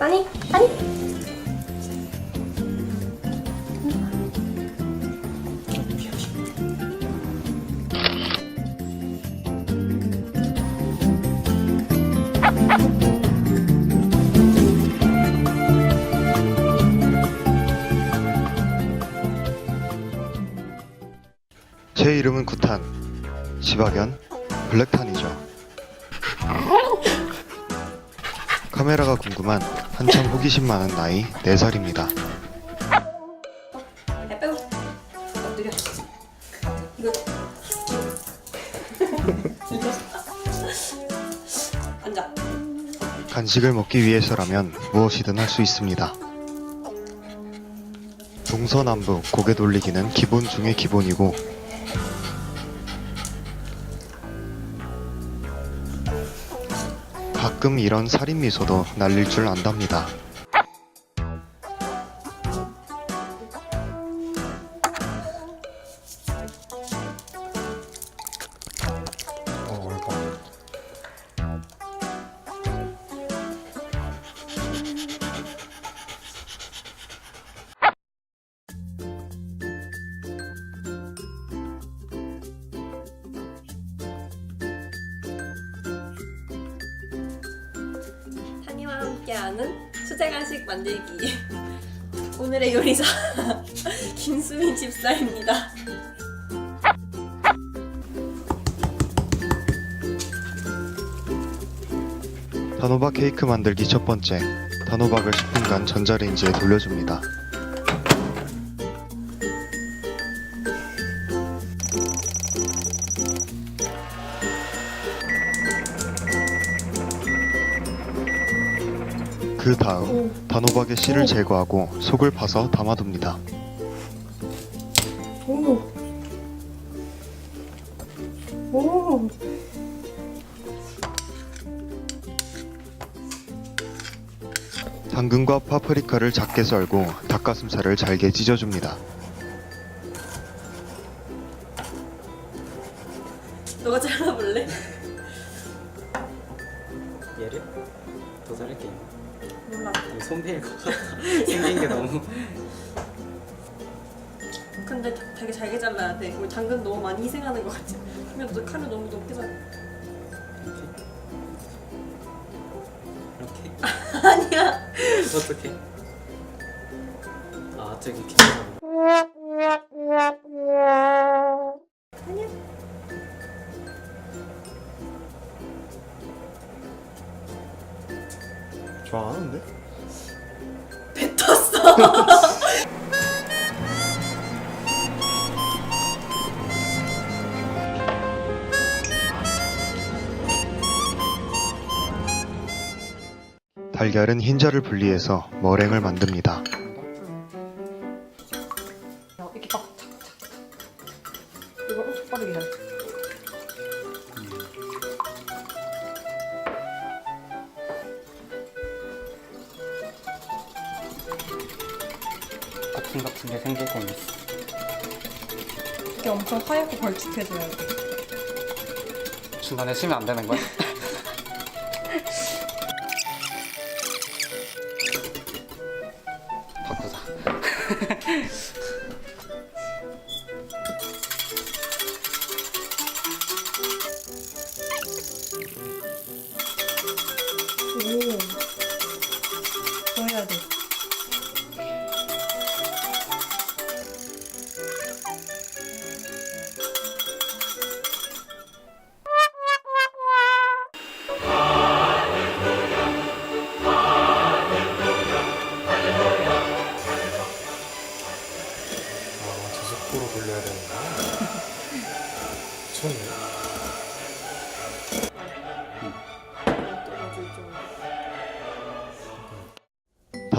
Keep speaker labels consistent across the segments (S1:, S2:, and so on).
S1: 아니 아니
S2: 제 이름은 구탄, 시박연, 블랙탄이죠. 카메라가 궁금한 한참 호기심 많은 나이 4살입니다.
S1: 야 빼고 엎드려 이거 앉아
S2: 간식을 먹기 위해서라면 무엇이든 할 수 있습니다. 동서남북 고개 돌리기는 기본 중의 기본이고 가끔 이런 살인 미소도 날릴 줄 안답니다.
S1: 함께하는 수제 간식 만들기 오늘의 요리사 김수민 집사입니다
S2: 단호박 케이크 만들기 첫 번째. 단호박을 10분간 전자레인지에 돌려줍니다. 그 다음 단호박의 씨를 제거하고 속을 파서 담아둡니다.
S1: 오. 오.
S2: 당근과 파프리카를 작게 썰고 닭가슴살을 잘게 찢어줍니다.
S1: 근데 다- 되게 잘게 잘라야 돼 우리 당근 너무 많이 희생하는 것 같지? 그러면 너 칼을 너무 높게 잘라
S3: 이렇게.
S1: 아니야
S3: 어떻게? 아 저기 기차로.
S2: 좋아하는데?
S1: 뱉었어
S2: 달걀은 흰자를 분리해서 머랭을 만듭니다.
S1: 이렇게 딱 착착 착 이거 엄청 빠르게 해
S3: 거품 같은 게 생기고 있어.
S1: 이게 엄청 하얗고 걸쭉해져야 돼
S3: 중간에 쉬면 안 되는 거야?
S1: 오. 더 해야 돼.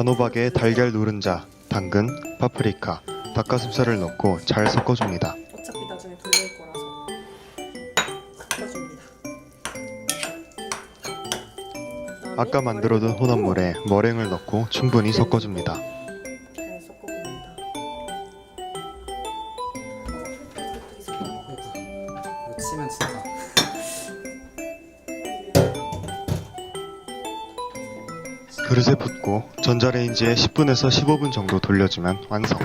S2: 단호박에 달걀 노른자, 당근, 파프리카, 닭가슴살을 넣고 잘 섞어줍니다.
S1: 어차피 나중에 돌릴 거라서 섞어줍니다.
S2: 아까 만들어둔 혼합물에 머랭을 넣고 충분히 섞어줍니다.
S1: 잘 섞어줍니다.
S3: 이거 치면 진짜.
S2: 그릇에 붓고 전자레인지에 10분에서 15분 정도 돌려주면 완성.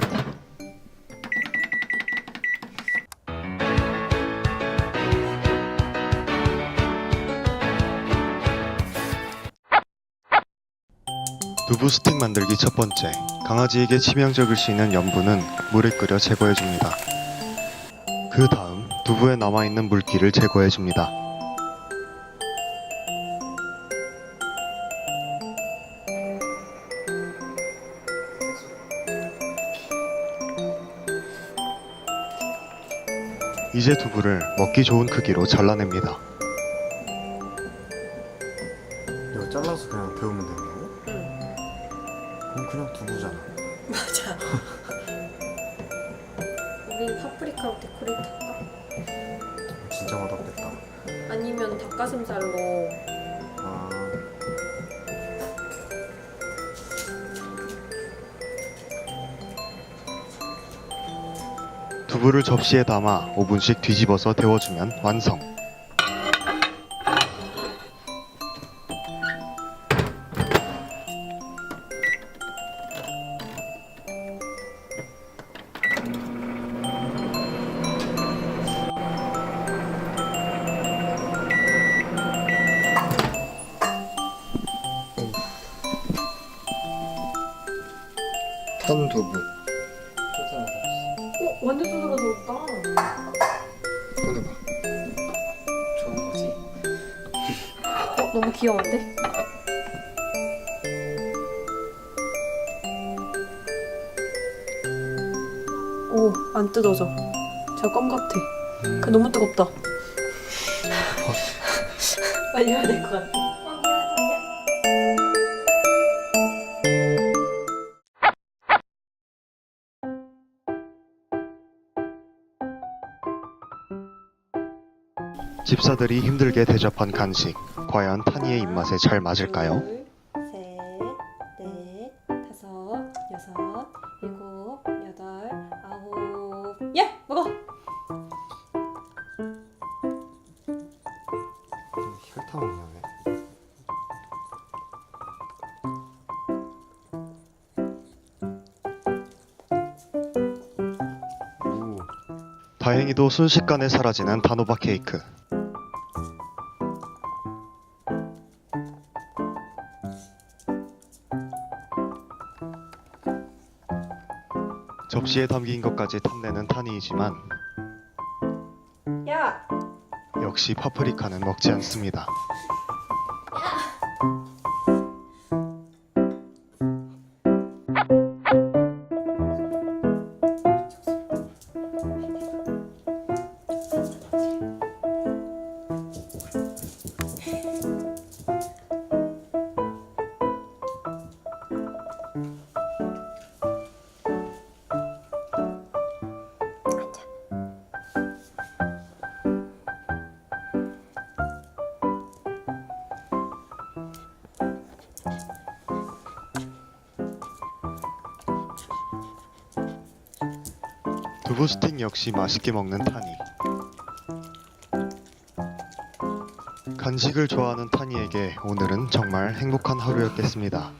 S2: 두부 스틱 만들기 첫 번째. 강아지에게 치명적일 수 있는 염분은 물에 끓여 제거해줍니다. 그 다음 두부에 남아있는 물기를 제거해줍니다. 이제 두부를 먹기 좋은 크기로 잘라냅니다.
S4: 이거 잘라서 그냥 데우면 되는 거고?
S1: 응
S4: 그럼 그냥 두부잖아.
S1: 맞아 우리 파프리카로 데코레이트 할까?
S4: 진짜 맛없겠다.
S1: 아니면 닭가슴살로
S2: 두부를 접시에 담아 5분씩 뒤집어서 데워주면 완성. 탄두부
S1: 어? 완전 쏟아졌다
S2: 꺼내봐.
S3: 좋은 거지.
S1: 어? 너무 귀여운데? 오, 안 뜯어져. 저껌 같아. 그 너무 뜨겁다. 빨리 해야 될 것 같아.
S2: 집사들이 힘들게 대접한 간식. 과연 타니의 입맛에 잘 맞을까요?
S1: 둘, 셋, 넷, 다섯, 여섯, 일곱, 여덟, 아홉. 예, 먹어.
S4: 혈탕 먹네. 오,
S2: 다행히도 순식간에 사라지는 단호박 케이크. 접시에 담긴 것까지 탐내는 타니이지만
S1: 야,
S2: 역시 파프리카는 먹지 않습니다. 두부 스틱 역시 맛있게 먹는 타니. 간식을 좋아하는 타니에게 오늘은 정말 행복한 하루였겠습니다.